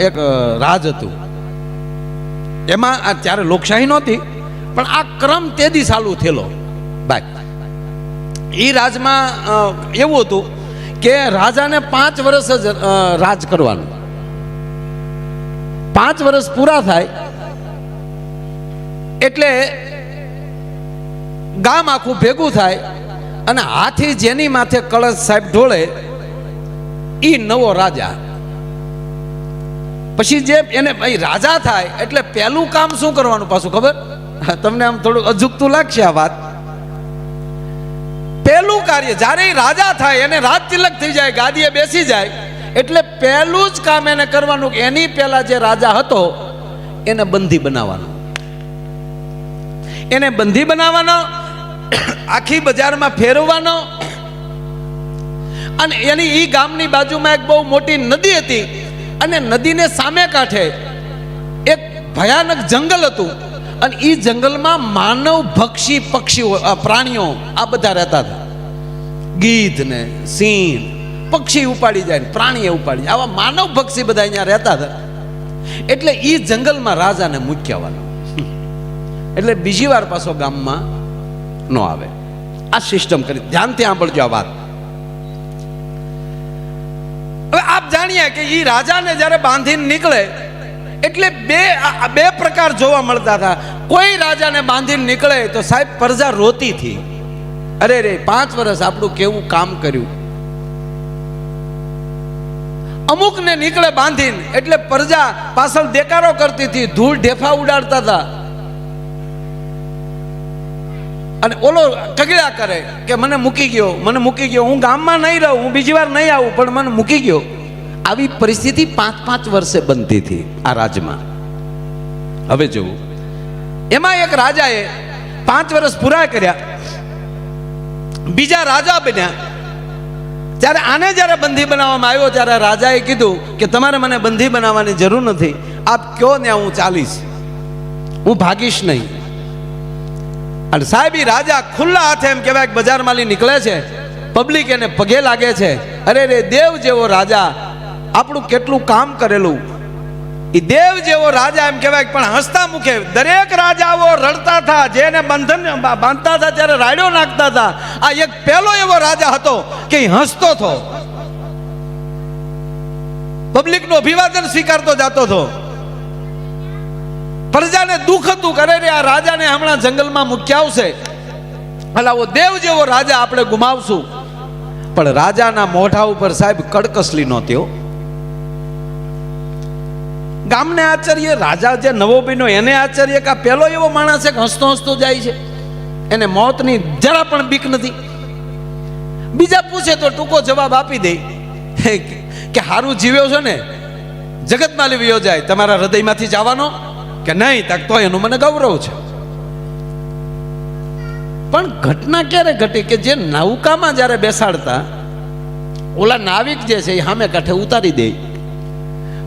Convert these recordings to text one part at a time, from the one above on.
એક રાજ હતું. એમાં આ ત્યારે લોકશાહી નહોતી, પણ આ ક્રમ તેદી ચાલુ થયેલો. બાય એ રાજમાં એવું હતું કે રાજાને પાંચ વર્ષ જ રાજ કરવાનું. પાંચ વર્ષ પૂરા થાય, એટલે ગામ આખું ભેગું થાય, અને હાથી જેની માથે કળશ સાહેબ ઢોળે એ નવો રાજા. પછી જે એને રાજા થાય એટલે પહેલું કામ શું કરવાનું પાછું ખબર? તમને આમ થોડું અજુકતું લાગશે આ વાત. પહેલું કાર્ય, જ્યારે રાજા થાય, એને રાજ તિલક થઈ જાય, ગાદીએ બેસી જાય, એટલે પહેલું જ કામ એને કરવાનું એની પહેલા જે રાજા હતો, એને બંધી બનાવવાનો. એને બંધી બનાવવાનો, આખી બજારમાં ફેરવવાનો. અને એની ઈ ગામની બાજુમાં એક બહુ મોટી નદી હતી અને નદીને સામે કાંઠે એક ભયાનક જંગલ હતું. અને એ જંગલમાં માનવ, ભક્ષી, પક્ષીઓ પ્રાણીઓ આ બધા રહેતા હતા. ગીધ ને સિંહ, પક્ષી ઉપાડી જાય પ્રાણીએ ઉપાડી જાય. આવા માનવ, ભક્ષી બધા અહીંયા રહેતા હતા. એટલે એ જંગલમાં રાજાને મૂક્યાવાનો એટલે બીજી વાર પાછો ગામમાં ન આવે. આ સિસ્ટમ કરી. ધ્યાનથી સાંભળજો આ વાત હવે આપ જાણીએ કે એ રાજાને જ્યારે બાંધીને નીકળે, એટલે બે બે પ્રકાર જોવા મળતા હતા. કોઈ રાજાને બાંધીને નીકળે તો સાહેબ પ્રજા રોતી હતી. અરે રે, પાંચ વર્ષ આપણું કેવું કામ કર્યું? અમુકને નીકળે બાંધીને, એટલે પ્રજા પાછળ દેકારો કરતી હતી, ધૂળ ઢેફા ઉડાડતા હતા. અને ઓલો કગડ્યા કરે કે, મને મૂકી ગયો, મને મૂકી ગયો, હું ગામમાં નહીં રહું, હું બીજી વાર નહીં આવું, પણ મને મૂકી ગયો. આવી પરિસ્થિતિ પાંચ પાંચ વર્ષે બનતી હતી આ રાજમાં. હવે જોવું એમાં એક રાજાએ પાંચ વર્ષ પૂરા કર્યા. બીજા રાજા બન્યા. ત્યારે આને જ્યારે બંધી બનાવવામાં આવ્યો, ત્યારે રાજાએ કીધું કે તમારે મને બંધી બનાવવાની જરૂર નથી. આપ કયો ને હું ચાલીશ. હું ભાગીશ નહીં. અને સાહેબ રાજા ખુલ્લા હાથે એમ કહેવાય બજારમાંથી નીકળે છે. પબ્લિક એને પગે લાગે છે. અરે રે, દેવ જેવો રાજા આપણું કેટલું કામ કરેલું. એ દેવ જેવો રાજા એમ કહેવાય પણ હસતા મુખે દરેક રાજાઓ રડતા હતા, જેને બંધન બાંધતા હતા ત્યારે રાડ્યો નાખતા હતા, આ એક પહેલો એવો રાજા હતો કે હસતો હતો. પબ્લિકનું અભિવાદન સ્વીકારતો જતો હતો. પ્રજાને દુઃખ હતું કરે રે, આ રાજાને હમણાં જંગલમાં મૂક્યા આવશે. એટલે આવો દેવ જેવો રાજા આપણે ગુમાવશું. પણ રાજાના મોઢા ઉપર સાહેબ કડકસલી નહોતી ગામને આચાર્ય, રાજા જે નવો બન્યો એને આચાર્ય કે પેલો એવો માણસ છે કે હસતો હસતો જાય છે. એને મોતની જરા પણ બીક નથી. બીજા પૂછે તો ટૂંકો જવાબ આપી દે. કે હારું જીવ્યો છો ને? જગતમાં વિયો જાય. તમારા હૃદયમાંથી જવાનો? કે નહીં, તક તો એનું મને ગૌરવ છે. પણ ઘટના ક્યારે ઘટી કે જે નૌકામાં જ્યારે બેસાડતા, ઓલા નાવિક જે છે એ સામે કાંઠે ઉતારી દે.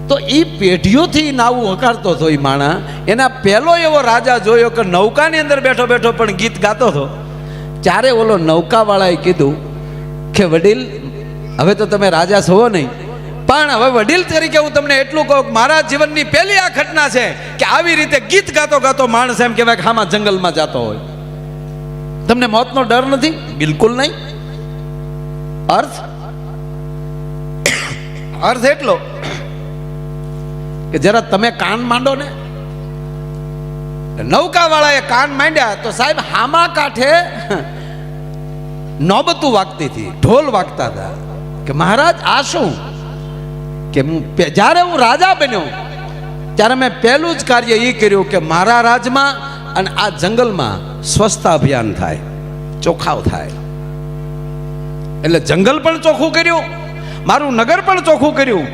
તો એ પેઢીઓથી નાવું હકારતો હતો એ માણા. એના પહેલો એવો રાજા જોયો કે નૌકાની અંદર બેઠો બેઠો પણ ગીત ગાતો હતો. ત્યારે ઓલો નૌકાવાળાએ કીધું કે વડીલ, હવે તો તમે રાજા છો નહીં. પણ હવે વડીલ તરીકે હું તમને એટલું કહું મારા જીવનની પહેલી આ ઘટના છે કે આવી રીતે ગીત ગાતો ગાતો માણસ એમ કહેવાય કે આમાં જંગલમાં જતો હોય. તમને મોતનો ડર નથી? બિલકુલ નહીં. અર્થ? અર્થ એટલો કે જરા તમે કાન માંડો ને? નૌકા વાળાએ કાન માંડ્યા તો સાહેબ હામા કાંઠે નોબતું વાગતી હતી, ઢોલ વાગતા હતા. કે મહારાજ, આ શું? કે હું જ્યારે હું રાજા બન્યો, ત્યારે મેં પહેલું જ કાર્ય એ કર્યું કે મારા રાજમાં અને આ જંગલમાં સ્વચ્છતા અભિયાન થાય ચોખાવ થાય. એટલે જંગલ પણ ચોખ્ખું કર્યું, મારું નગર પણ ચોખ્ખું કર્યું.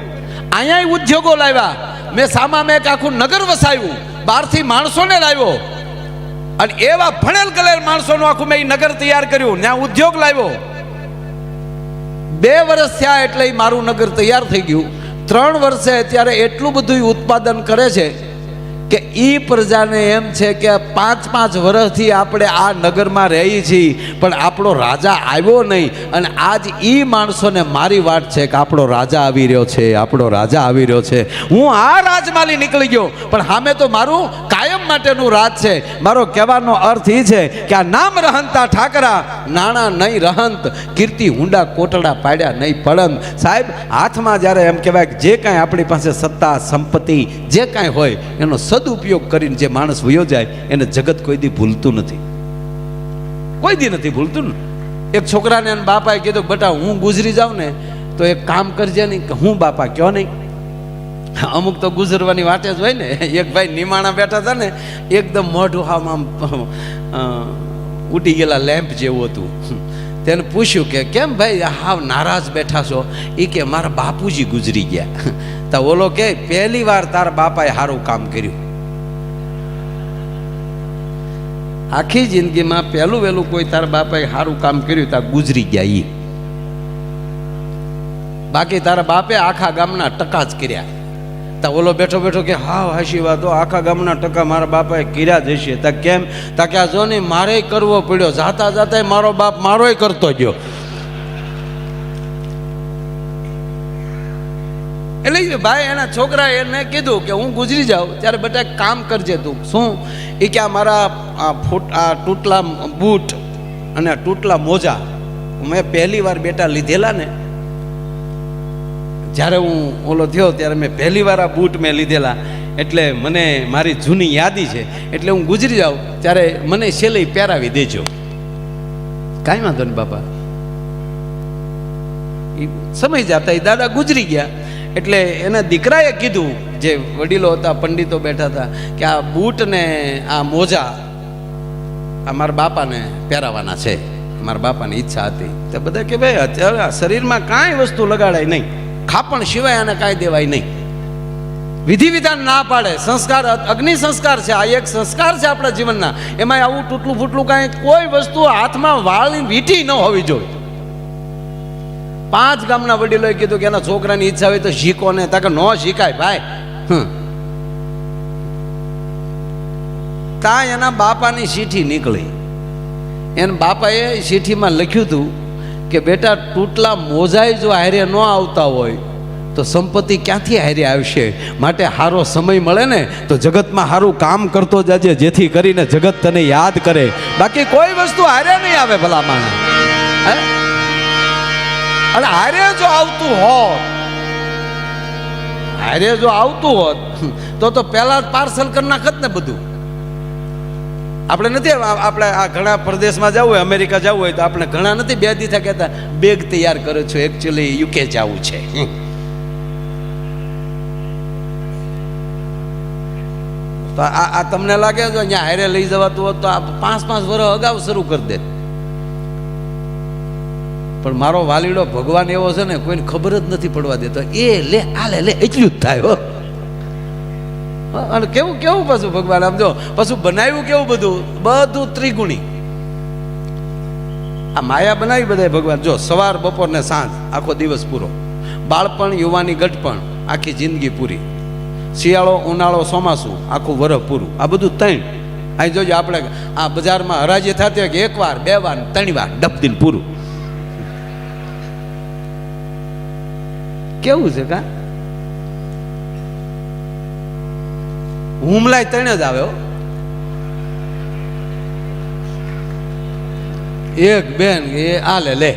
અહીંયા ઉદ્યોગો લાવ્યા મેં સામા મેં એક આખું નગર વસાવ્યું. બહારથી માણસોને લાવ્યો. અને એવા ભણેલ ગલેલ માણસોનું આખું મેં નગર તૈયાર કર્યું. ત્યાં ઉદ્યોગ લાવ્યો. બે વર્ષ થયા એટલે મારું નગર તૈયાર થઈ ગયું. ત્રણ વર્ષે અત્યારે એટલું બધું ઉત્પાદન કરે છે કે એ પ્રજાને એમ છે કે પાંચ પાંચ વર્ષથી આપણે આ નગરમાં રહીએ છીએ પણ આપણો રાજા આવ્યો નહીં. અને આજ એ માણસોને મારી વાત છે કે આપણો રાજા આવી રહ્યો છે, આપણો રાજા આવી રહ્યો છે. હું આ રાજમાલી નીકળી ગયો, પણ સામે તો મારું કાયમ માટેનું રાજ છે. મારો કહેવાનો અર્થ એ છે કે આ નામ રહંતા ઠાકરા, નાણા નહીં રહંત, કીર્તિ હુંડા કોટડા પાડ્યા નહીં પડંત સાહેબ, હાથમાં જ્યારે એમ કહેવાય કે જે કાંઈ આપણી પાસે સત્તા, સંપત્તિ, જે કાંઈ હોય, એનો સદુપયોગ કરીને જે માણસ વયો જાય, એને જગત કોઈ દી ભૂલતું નથી. કોઈ દી નથી ભૂલતું ને. એક છોકરાને એના બાપાએ કીધું, બેટા, હું ગુજરી જાઉં ને, તો એક કામ કરજે નહીં. કે, હું બાપા કયો નહીં? અમુક તો ગુજરવાની વાટે જ હોય ને. એક ભાઈ નિમાણા બેઠા હતા ને, એકદમ મોઢું આમ આમ ઉટી ગયેલા લેમ્પ જેવું હતું. તેને પૂછ્યું કે, કેમ ભાઈ હાવ નારાજ બેઠા છો? એ કે, મારા બાપુજી ગુજરી ગયા. તો ઓલો કે, પહેલી વાર તારા બાપાએ સારું કામ કર્યું. આખી જિંદગીમાં પહેલું વહેલું કોઈ તારા બાપાએ સારું કામ કર્યું તા ગુજરી ગયા એ બાકી તારા બાપે આખા ગામના ટકા જ કર્યા. તા ઓલો બેઠો બેઠો કે, હા, હાશી વાત, આખા ગામના ટકા મારા બાપાએ કર્યા જ હશે. તા કેમ? તા કે, આ જો ને મારે કરવો પડ્યો, જાતા જાતા મારો બાપ મારોય કરતો ગયો. એટલે ભાઈ એના છોકરાએ એને કીધું કે હું ગુજરી જાઉં, ત્યારે બેટા કામ કરજે તું. શું? એ કે મારા આ ફૂટ, આ તૂટલા બૂટ અને તૂટલા મોજા મેં પહેલી વાર બેટા લીધેલા ને. જ્યારે હું ઓલો થયો ત્યારે મેં પહેલી વાર આ બૂટ મેં લીધેલા. એટલે મને મારી જૂની યાદી છે. એટલે હું ગુજરી જાઉં, ત્યારે મને છેલ્લે પહેરાવી દેજો. કાંઈ વાંધો નહીં બાપા. સમય જતા એ દાદા ગુજરી ગયા. એટલે એના દીકરાએ કીધું, જે વડીલો હતા, પંડિતો બેઠા હતા, કે આ બૂટ ને આ મોજા આ મારા બાપાને પહેરાવાના છે. મારા બાપાની ઈચ્છા હતી. તો બધા કે ભાઈ, અત્યારે શરીરમાં કાંઈ વસ્તુ લગાડાય નહીં. ખાપણ સિવાય આને કાંઈ દેવાય નહીં. વિધિ વિધાન ના પાડે. સંસ્કાર, અગ્નિ સંસ્કાર છે. આ એક સંસ્કાર છે આપણા જીવનના. એમાં આવું તૂટલું ફૂટલું કાંઈ કોઈ વસ્તુ હાથમાં વાળી વીટી ન હોવી જોઈએ. પાંચ ગામના વડીલોએ કીધું કે એના છોકરાની ઈચ્છા હોય તો શીખો ને. તાકે ન શીખાય ભાઈ. તા એના બાપાની ચીઠી નીકળી. એના બાપાએ ચીઠીમાં લખ્યું હતું કે બેટા તૂટલા મોજાય જો હારે ન આવતા હોય તો સંપત્તિ ક્યાંથી હારે આવશે? માટે સારો સમય મળે ને તો જગતમાં સારું કામ કરતો જાજે જેથી કરીને જગત તને યાદ કરે. બાકી કોઈ વસ્તુ હારે નહીં આવે ભલા માણસ. અને હારે જો આવતું હોત, હારે જો આવતું હોત, તો તો પહેલા પાર્સલ કરી નાખત ને બધું. આપણે નથી આપણે આ ઘણા પ્રદેશમાં જવું હોય, અમેરિકા જવું હોય, તો આપણે ઘણા નથી બે દી થયા કહેતા, બેગ તૈયાર કરો છો એકચ્યુઅલી યુકે જવું છે. તો આ આ તમને લાગે છે, અહીંયા હારે લઈ જવાતું હોત તો આ પાંચ પાંચ વર્ષ અગાઉ શરૂ કરી દે પણ મારો વાલીડો ભગવાન એવો છે ને, કોઈને ખબર જ નથી પડવા દેતો. એ લે, આ લે લે, એટલું જ થાય, હો. અને કેવું કેવું પાછું ભગવાન, આમ જો, પાછું બનાવ્યું કેવું બધું? બધું ત્રિગુણી. આ માયા બનાવી બધાય ભગવાન. જો, સવાર, બપોર ને સાંજ, આખો દિવસ પૂરો. બાળપણ, યુવાની ગટપણ આખી જિંદગી પૂરી. શિયાળો, ઉનાળો, ચોમાસું, આખું વરફ પૂરું. આ બધું ત્રણ. અહીં જોજો આપણે, આ બજારમાં હરાજી થતી હોય કે એક વાર, બે વાર, ત્રણ વાર ડબદીન પૂરું. કેવું છે કા? હુમલાય ત્રણ જ આવ્યો એક બેન એ આ લે.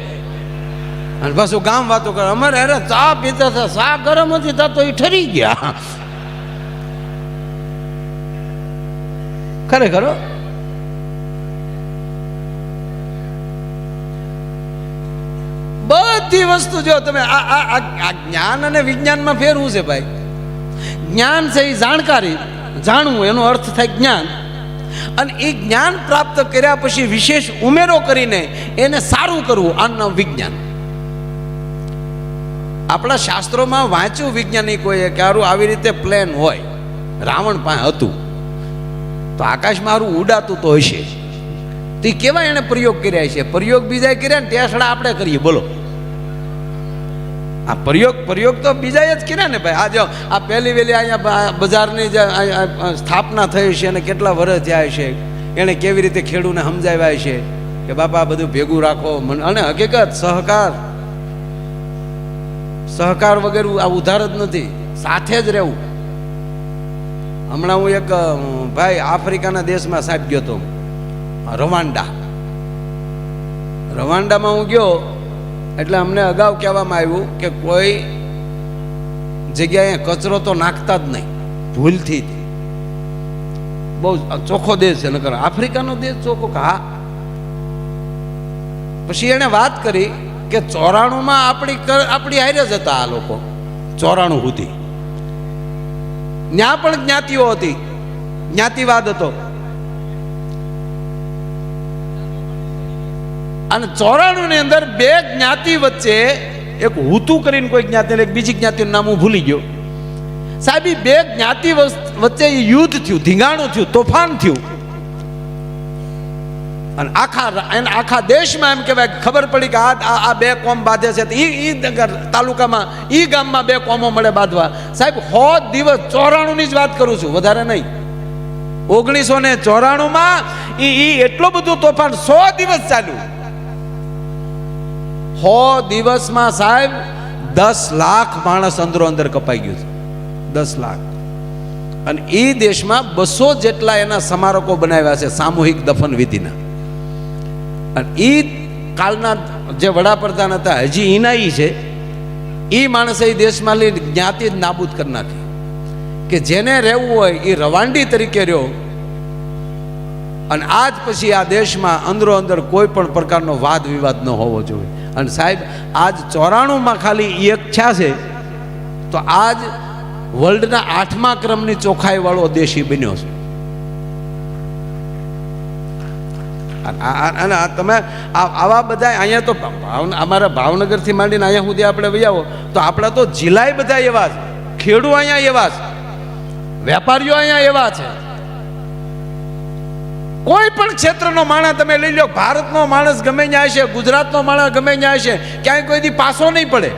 અને પાછું ગામ વાતો કરે, અમારે અરે ચા પીતા હતા, ચા ગરમ હતી, તો એ ઠરી ગયા. ખરેખર હો. બધી વસ્તુ જો તમે આ આ- આ આ જ્ઞાન અને વિજ્ઞાનમાં ફેર શું છે ભાઈ. જ્ઞાન છે એ જાણકારી, જાણવું, એનો અર્થ થાય જ્ઞાન. અને એ જ્ઞાન પ્રાપ્ત કર્યા પછી વિશેષ ઉમેરો કરીને એને સારું કરવું, આનું નામ વિજ્ઞાન. આપણા શાસ્ત્રોમાં વાંચ્યું વૈજ્ઞાનિકોએ કે હારું આવી રીતે પ્લેન હોય, રાવણ પાસે હતું. તો આકાશમાં હારું ઉડાતું તો હશે તો એ કેવા એને પ્રયોગ કર્યા છે? પ્રયોગ બીજા કર્યા ને ટેસડા આપણે કરીએ, બોલો. આ પ્રયોગ પ્રયોગ તો બીજાએ જ કર્યા ને ભાઈ. આ જો, આ પહેલી વેલી અહીંયા બજારની જે સ્થાપના થઈ છે અને કેટલા વર્ષ થયા છે એણે કેવી રીતે ખેડૂને સમજાવ્યા છે કે બાપા બધું ભેગું રાખો. અને હકીકત, સહકાર. સહકાર વગર આ ઉધાર જ નથી, સાથે જ રહેવું. હમણાં હું એક ભાઈ આફ્રિકાના દેશમાં સાહેબ ગયો હતો. રવાંડા. રવાંડામાં હું ગયો એટલે અમને અગાઉ કહેવામાં આવ્યું કે કોઈ જગ્યાએ કચરો તો નાખતા જ નહીં. ભૂલથી જ. બહુ ચોખ્ખો દેશ છે, નકર આફ્રિકાનો દેશ ચોખ્ખો હા. પછી એણે વાત કરી કે ચોરાણુંમાં આપણી આપણી હારે જ હતા આ લોકો. ચોરાણું સુધી ત્યાં પણ જ્ઞાતિઓ હતી. જ્ઞાતિવાદ હતો. અને ચોરાણું ની અંદર બે જ્ઞાતિ વચ્ચે એક હુતુ કરીને કોઈ જ્ઞાતિ એક બીજી જ્ઞાતિનું નામ હું ભૂલી ગયો. સાહેબ બે જ્ઞાતિ વચ્ચે યુદ્ધ થયું, ધીંગાણું થયું, તોફાન થયું. અને આખા એને આખા દેશમાં એમ કહેવાય ખબર પડી કે આ, આ- બે કોમ બાંધે છે ઈ નગર તાલુકામાં એ ગામમાં બે કોમો મળે બાંધવા. સાહેબ, હો દિવસ ચોરાણુંની જ વાત કરું છું, વધારે નહીં. ઓગણીસો ને ચોરાણુંમાં એ એટલું બધું તોફાન સો દિવસ ચાલ્યું. સો દિવસમાં સાહેબ, દસ લાખ માણસ અંદરો અંદર કપાઈ ગયું છે. દસ લાખ. અને એ દેશમાં બસો જેટલા એના સ્મારકો બનાવ્યા છે સામૂહિક દફન વિધિના. અને એ કાલના જે વડાપ્રધાન હતા, હજી ઈનાઈ છે એ માણસે દેશમાં લઈ જ્ઞાતિ જ નાબૂદ કરી નાખી. કે જેને રહેવું હોય એ રવાંડી તરીકે રહ્યો. અને આજ પછી આ દેશમાં અંદરો અંદર કોઈ પણ પ્રકારનો વાદ વિવાદ ન હોવો જોઈએ. અને સાહેબ, આજ ચોરાણુંમાં ખાલી ઈચ્છા છા, તો આજ વર્લ્ડના આઠમા ક્રમની ચોખાઈ વાળો દેશી બન્યો છે. અને તમે આવા બધા અહીંયા તો અમારા ભાવનગરથી માંડીને અહીંયા સુધી આપણે વૈયાવો તો આપણા તો જિલ્લાય બધા એવા છે, ખેડૂ અહીંયા એવા છે, વેપારીઓ અહીંયા એવા છે. કોઈ પણ ક્ષેત્રનો માણસ તમે લઈ લો, ભારતનો માણસ ગમે ત્યાં છે ગુજરાતનો માણસ ગમે ત્યાં છે ક્યાંય કોઈ દી પાસો નહીં પડે.